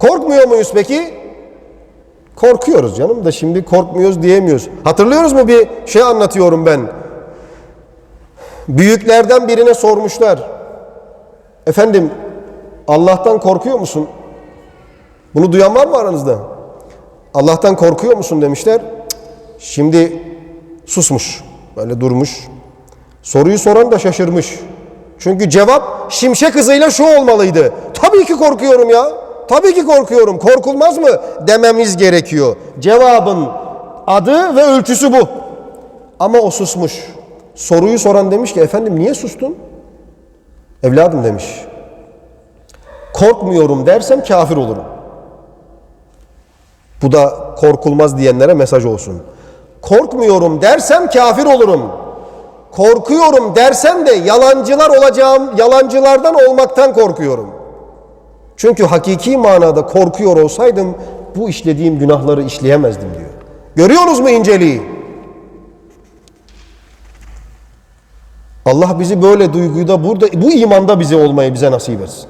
Korkmuyor muyuz peki? Korkuyoruz canım da şimdi korkmuyoruz diyemiyoruz. Hatırlıyoruz mu bir şey anlatıyorum ben. Büyüklerden birine sormuşlar. Efendim Allah'tan korkuyor musun? Bunu duyan var mı aranızda? Allah'tan korkuyor musun demişler. Şimdi susmuş. Böyle durmuş. Soruyu soran da şaşırmış. Çünkü cevap şimşek hızıyla şu olmalıydı. Tabii ki korkuyorum ya. Tabii ki korkuyorum. Korkulmaz mı dememiz gerekiyor. Cevabın adı ve ölçüsü bu. Ama o susmuş. Soruyu soran demiş ki efendim niye sustun? Evladım demiş. Korkmuyorum dersem kafir olurum. Bu da korkulmaz diyenlere mesaj olsun. Korkmuyorum dersem kafir olurum. Korkuyorum dersem de yalancılar olacağım, yalancılardan olmaktan korkuyorum. Çünkü hakiki manada korkuyor olsaydım bu işlediğim günahları işleyemezdim diyor. Görüyorsunuz mu inceliği? Allah bizi böyle duyguyda burada bu imanda bize olmayı bize nasip etsin.